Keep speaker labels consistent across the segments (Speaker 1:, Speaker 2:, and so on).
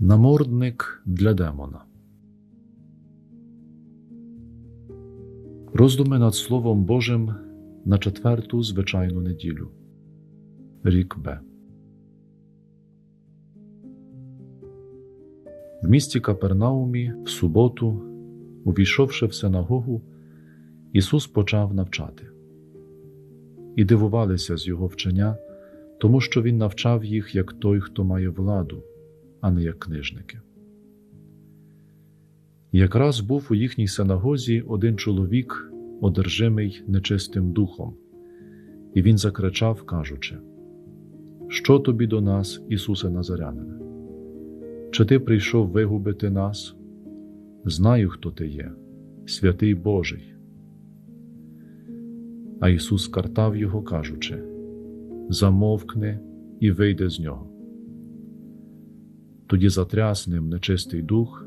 Speaker 1: Намордник для демона. Роздуми над Словом Божим на четверту звичайну неділю. Рік Б. В місті Капернаумі в суботу, увійшовши в синагогу, Ісус почав навчати. І дивувалися з Його вчення, тому що Він навчав їх як той, хто має владу, а не як книжники. Якраз був у їхній синагозі один чоловік, одержимий нечистим духом, і він закричав, кажучи: Що тобі до нас, Ісусе Назарянине? Чи ти прийшов вигубити нас? Знаю, хто ти є, святий Божий. А Ісус картав його, кажучи: Замовкни і вийди з нього. Тоді затряс ним нечистий дух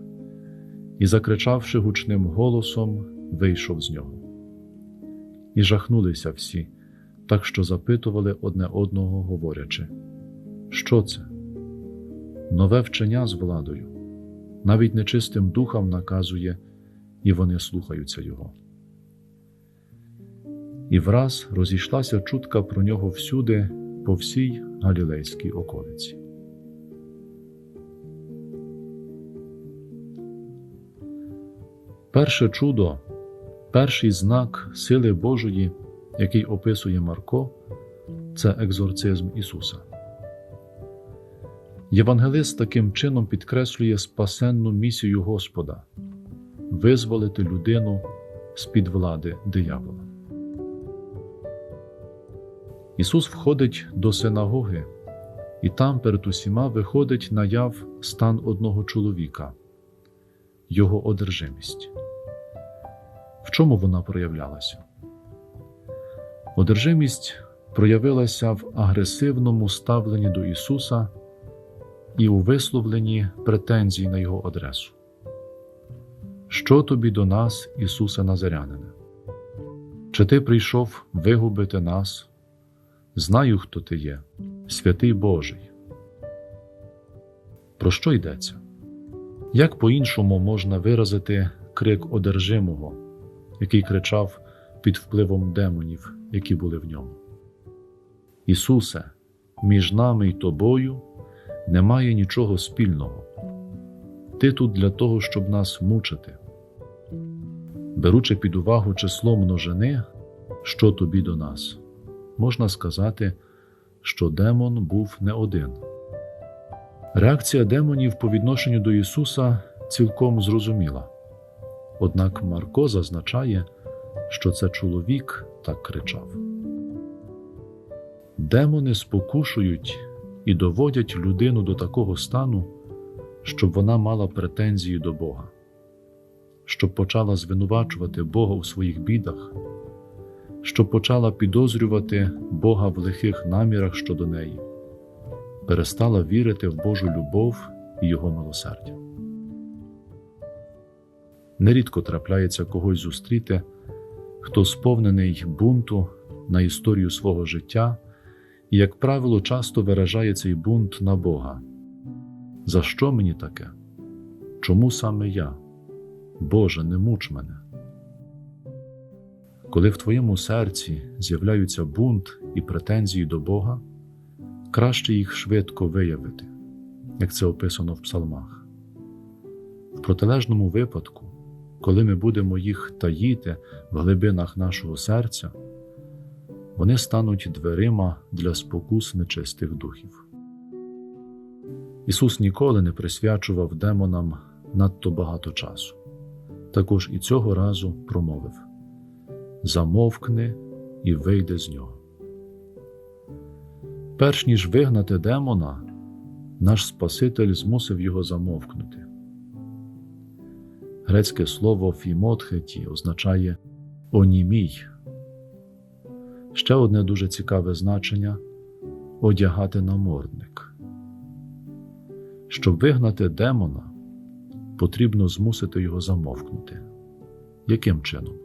Speaker 1: і, закричавши гучним голосом, вийшов з нього. І жахнулися всі, так що запитували одне одного, говорячи, що це? Нове вчення з владою, навіть нечистим духам наказує, і вони слухаються його. І враз розійшлася чутка про нього всюди, по всій галілейській околиці. Перше чудо, перший знак сили Божої, який описує Марко, це екзорцизм Ісуса. Євангелист таким чином підкреслює спасенну місію Господа визволити людину з під влади диявола. Ісус входить до синагоги, і там перед усіма виходить наяв стан одного чоловіка, його одержимість. В чому вона проявлялася? Одержимість проявилася в агресивному ставленні до Ісуса і у висловленні претензій на Його адресу. Що тобі до нас, Ісусе Назарянине? Чи ти прийшов вигубити нас? Знаю, хто ти є, святий Божий. Про що йдеться? Як по-іншому можна виразити крик одержимого, який кричав під впливом демонів, які були в ньому? Ісусе, між нами й тобою немає нічого спільного. Ти тут для того, щоб нас мучити. Беручи під увагу число множини, що тобі до нас, можна сказати, що демон був не один. Реакція демонів по відношенню до Ісуса цілком зрозуміла. Однак Марко зазначає, що це чоловік так кричав. Демони спокушують і доводять людину до такого стану, щоб вона мала претензії до Бога, щоб почала звинувачувати Бога у своїх бідах, щоб почала підозрювати Бога в лихих намірах щодо неї, перестала вірити в Божу любов і Його милосердя. Нерідко трапляється когось зустріти, хто сповнений бунту на історію свого життя і, як правило, часто виражає цей бунт на Бога. За що мені таке? Чому саме я? Боже, не муч мене. Коли в твоєму серці з'являються бунт і претензії до Бога, краще їх швидко виявити, як це описано в псалмах. В протилежному випадку, коли ми будемо їх таїти в глибинах нашого серця, вони стануть дверима для спокус нечистих духів. Ісус ніколи не присвячував демонам надто багато часу. Також і цього разу промовив Замовкни і вийди з нього. Перш ніж вигнати демона, наш Спаситель змусив його замовкнути. Грецьке слово фімотхеті означає онімій. Ще одне дуже цікаве значення одягати намордник. Щоб вигнати демона, потрібно змусити його замовкнути. Яким чином?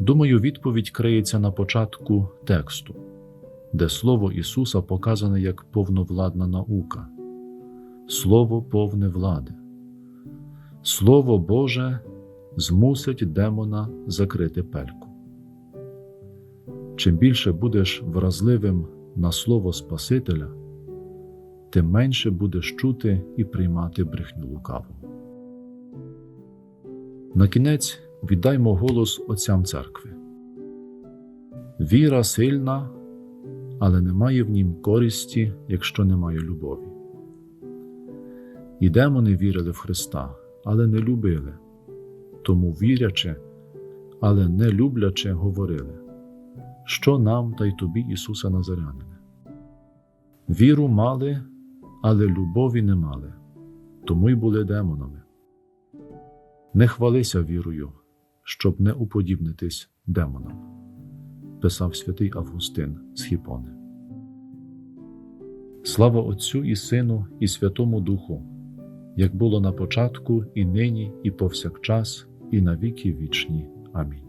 Speaker 1: Думаю, відповідь криється на початку тексту, де слово Ісуса показане як повновладна наука, Слово повне влади. Слово Боже змусить демона закрити пельку. Чим більше будеш вразливим на Слово Спасителя, тим менше будеш чути і приймати брехню лукаву. На кінець віддаймо голос отцям церкви. Віра сильна, але немає в нім користі, якщо немає любові. І демони вірили в Христа, але не любили, тому вірячи, але не любляче говорили, що нам та й тобі, Ісуса Назарянине. Віру мали, але любові не мали, тому й були демонами. Не хвалися вірою, щоб не уподібнитись демонам, писав святий Августин з Хіпони. Слава Отцю і Сину, і Святому Духу, як було на початку, і нині, і повсякчас, і на віки вічні. Амінь.